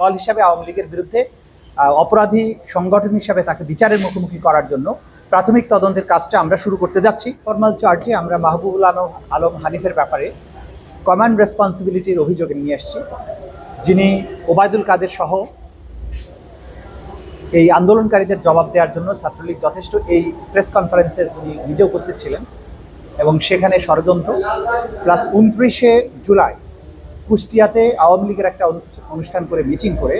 দল হিসাবে আওয়ামী লীগের বিরুদ্ধে অপরাধী সংগঠন হিসাবে তাকে বিচারের মুখোমুখি করার জন্য প্রাথমিক তদন্তের কাজটা আমরা শুরু করতে যাচ্ছি। ফরমাল চার্জে আমরা মাহবুবুল আলম আলম হানিফের ব্যাপারে কমান্ড রেসপন্সিবিলিটির অভিযোগে নিয়ে এসেছি। যিনি ওবায়দুল কাদের সহ এই আন্দোলনকারীদের জবাব দেওয়ার জন্য ছাত্রলীগ যথেষ্ট এই প্রেস কনফারেন্সে তিনি নিজে উপস্থিত ছিলেন এবং সেখানে ষড়যন্ত্র। প্লাস উনত্রিশে জুলাই কুষ্টিয়াতে আওয়ামী লীগের একটা অনুষ্ঠান করে মিটিং করে,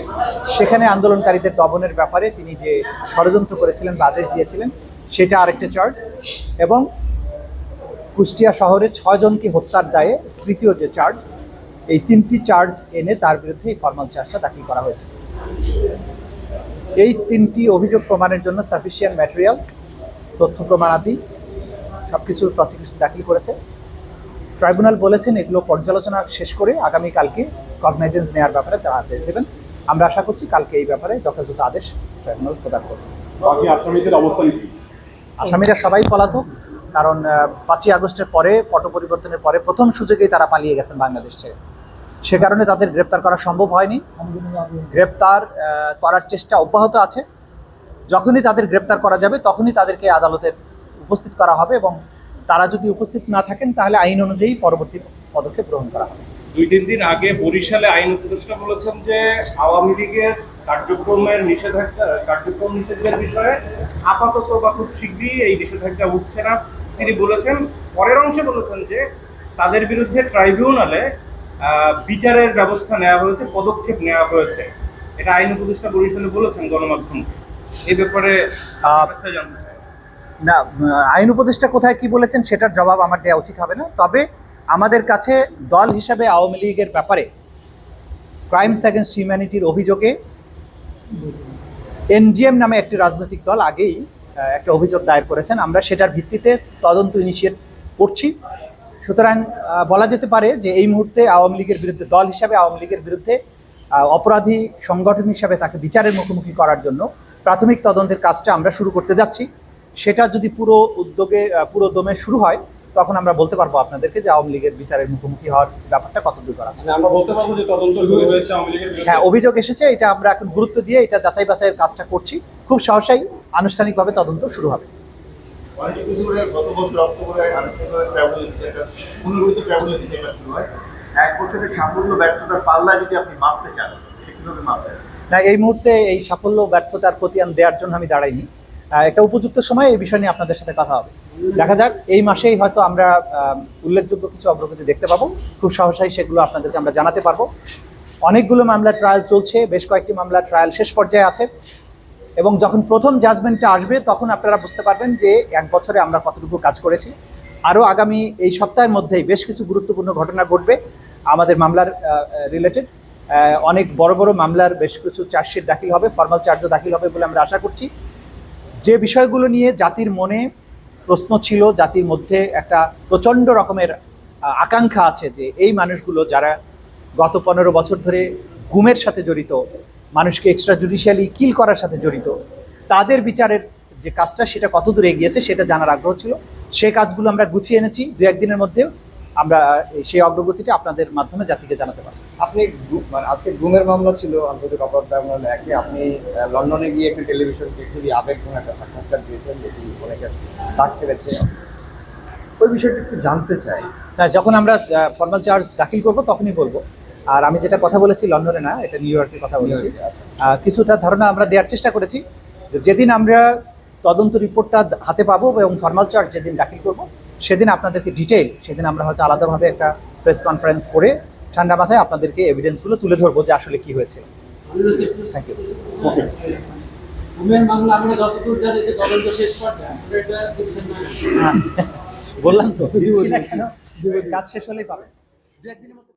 সেখানে আন্দোলনকারীদের দমনের ব্যাপারে তিনি যে ষড়যন্ত্র করেছিলেন বা আদেশ দিয়েছিলেন, সেটা আরেকটা চার্জ এবং কুষ্টিয়া শহরে ছয়জনকে হত্যার দায়ে তৃতীয় যে চার্জ এই তিনটি চার্জ এনে তার বিরুদ্ধে এই ফর্মাল চার্জটা দাখিল করা হয়েছে। এই তিনটি অভিযোগ প্রমাণের জন্য সাফিসিয়েন্ট ম্যাটেরিয়াল তথ্য প্রমাণাদি সব কিছু প্রসিকিউশন দাখিল করেছে। ট্রাইব্যুনাল বলেছেন এগুলো পর্যালোচনা শেষ করে আগামীকালকে কগনাইজেন্স নেওয়ার ব্যাপারে তারা আদেশ দেবেন। আমরা আশা করছি কালকে এই ব্যাপারে যথাযথ আদেশ ট্রাইব্যুনাল প্রদান করবে। বাকি আসামিদের অবস্থান কি? আসামিরা সবাই পলাতক কারণ পাঁচই আগস্টের পরে পট পরিবর্তনের পরে প্রথম সুযোগেই তারা পালিয়ে গেছেন বাংলাদেশ ছেড়ে। সে কারণে তাদের গ্রেপ্তার করা সম্ভব হয়নি। গ্রেপ্তার করার চেষ্টা অব্যাহত আছে। যখনই তাদের গ্রেপ্তার করা যাবে তখনই তাদেরকে আদালতে উপস্থিত করা হবে এবং তারা যদি উপস্থিত না থাকেন তাহলে আইন অনুযায়ী পরবর্তী পদক্ষেপ গ্রহণ করা হবে। দুই তিন দিন আগে বরিশালে আইন উপদেষ্টা বলেছেন যে আওয়ামী লীগের কার্যক্রমের নিষেধাজ্ঞা কার্যক্রম নিষেধের বিষয়ে আপাতত বা খুব শীঘ্রই এই নিষেধাজ্ঞা উঠছে না। তিনি বলেছেন পরের অংশে বলেছেন যে তাদের বিরুদ্ধে ট্রাইব্যুনালে বিচারের ব্যবস্থা নেওয়া হয়েছে পদক্ষেপ নেওয়া হয়েছে। এটা আইন উপদেষ্টা বরিশালে বলেছেন গণমাধ্যমকে এই ব্যাপারে জানতে চাই। না আইন উপদেষ্টা কোথায় কি বলেছেন সেটার জবাব আমার দেওয়া উচিত হবে না। তবে আমাদের কাছে দল হিসাবে আওয়ামী লীগের ব্যাপারে ক্রাইমস অ্যাগেনস্ট হিউম্যানিটির অভিযোগে এনজিএম নামে একটি রাজনৈতিক দল আগেই একটা অভিযোগ দায়ের করেছেন। আমরা সেটার ভিত্তিতে তদন্ত ইনিশিয়েট করছি। সুতরাং বলা যেতে পারে যে এই মুহূর্তে আওয়ামী লীগের বিরুদ্ধে, দল হিসাবে আওয়ামী লীগের বিরুদ্ধে অপরাধী সংগঠন হিসাবে তাকে বিচারের মুখোমুখি করার জন্য প্রাথমিক তদন্তের কাজটা আমরা শুরু করতে যাচ্ছি। সেটা যদি পুরো উদ্যোগে পুরো দমে শুরু হয় তখন আমরা বলতে পারব আপনাদেরকে যে আওয়ামী লীগের বিচারের মুখোমুখি হওয়ার ব্যাপারটা কত দূর করা মানে আমরা বলতে পারব যে তদন্ত শুরু হয়েছে আওয়ামী লীগের হ্যাঁ অভিযোগ এসেছে এটা আমরা এখন গুরুত্ব দিয়ে এটা যাচাই বাছাইয়ের কাজটা করছি। খুব সহসাই আনুষ্ঠানিকভাবে তদন্ত শুরু হবে। অনেক কিছু করে গত বছর অক্টোবরে আনুষ্ঠানিকভাবে ট্রাভেল একটা পুনর্গঠিত ট্রাভেল যেটা শুরু হয়। এক বছরের সাফল্য ব্যর্থতার পাল্লা যদি আপনি মাপতে চান কীভাবে মাপবেন? না এই মুহূর্তে এই সাফল্য ব্যর্থতার প্রতিয়ান দেওয়ার জন্য আমি দাঁড়াইনি। একটা উপযুক্ত সময় এই বিষয় নিয়ে আপনাদের সাথে কথা হবে। দেখা যাক, এই মাসেই হয়তো আমরা উল্লেখযোগ্য কিছু অগ্রগতি দেখতে পাবো। খুব সহসাই সেগুলো আপনাদেরকে আমরা জানাতে পারব। অনেকগুলো মামলা ট্রায়াল চলছে, বেশ কয়েকটি মামলা ট্রায়াল শেষ পর্যায়ে আছে। এবং যখন প্রথম জাজমেন্টটা আসবে, তখন আপনারা বুঝতে পারবেন যে এক বছরে আমরা কতটুকু কাজ করেছি। আরও আগামী এই সপ্তাহের মধ্যেই বেশ কিছু গুরুত্বপূর্ণ ঘটনা ঘটবে আমাদের মামলার রিলেটেড অনেক বড় বড় মামলার বেশ কিছু চার্জশিট দাখিল হবে ফর্মাল চার্জও দাখিল হবে বলে আমরা আশা করছি। যে বিষয়গুলো নিয়ে জাতির মনে প্রশ্ন ছিল জাতির মধ্যে একটা প্রচণ্ড রকমের আকাঙ্ক্ষা আছে যে এই মানুষগুলো যারা গত পনেরো বছর ধরে গুমের সাথে জড়িত, মানুষকে এক্সট্রা জুডিশিয়ালি কিল করার সাথে জড়িত, তাদের বিচারের যে কাজটা সেটা কত দূরে এগিয়েছে সেটা জানার আগ্রহ ছিল। সেই কাজগুলো আমরা গুছিয়ে এনেছি দু একদিনের মধ্যেও। আমরা সেই অগ্রগতিটা আপনাদের মাধ্যমে জাতিকে জানাতে পারি আপনি মানে আজকে গুমের মামলা ছিল আন্তর্জাতিক অপরাধ ট্রাইব্যুনালে একে আপনি লন্ডনে গিয়ে একটি টেলিভিশনকে খুবই আবেগঘন একটা সাক্ষাৎকার দিয়েছেন যেটি অনেকের দাগ কেটেছে। ওই বিষয়টি একটু জানতে চাই। হ্যাঁ যখন আমরা ফর্মাল চার্জ দাখিল করব তখনই বলব। আর আমি যেটা কথা বলেছি লন্ডনে না এটা নিউ ইয়র্কের কথা বলেছি। কিছুটা ধারণা আমরা দেওয়ার চেষ্টা করেছি যেদিন আমরা তদন্ত রিপোর্টটা হাতে পাবো এবং ফর্মাল চার্জ যেদিন দাখিল করব সেদিন আপনাদেরকে ডিটেইল সেদিন আমরা হয়তো আলাদাভাবে একটা প্রেস কনফারেন্স করে ঠান্ডা মাথায় আপনাদেরকে এভিডেন্সগুলো তুলে ধরবো যে আসলে কি হয়েছে। থ্যাংক ইউ বললাম তো দিচ্ছি না কেন? কাজ শেষ হলেই পাবেন। দু একদিনের মধ্যে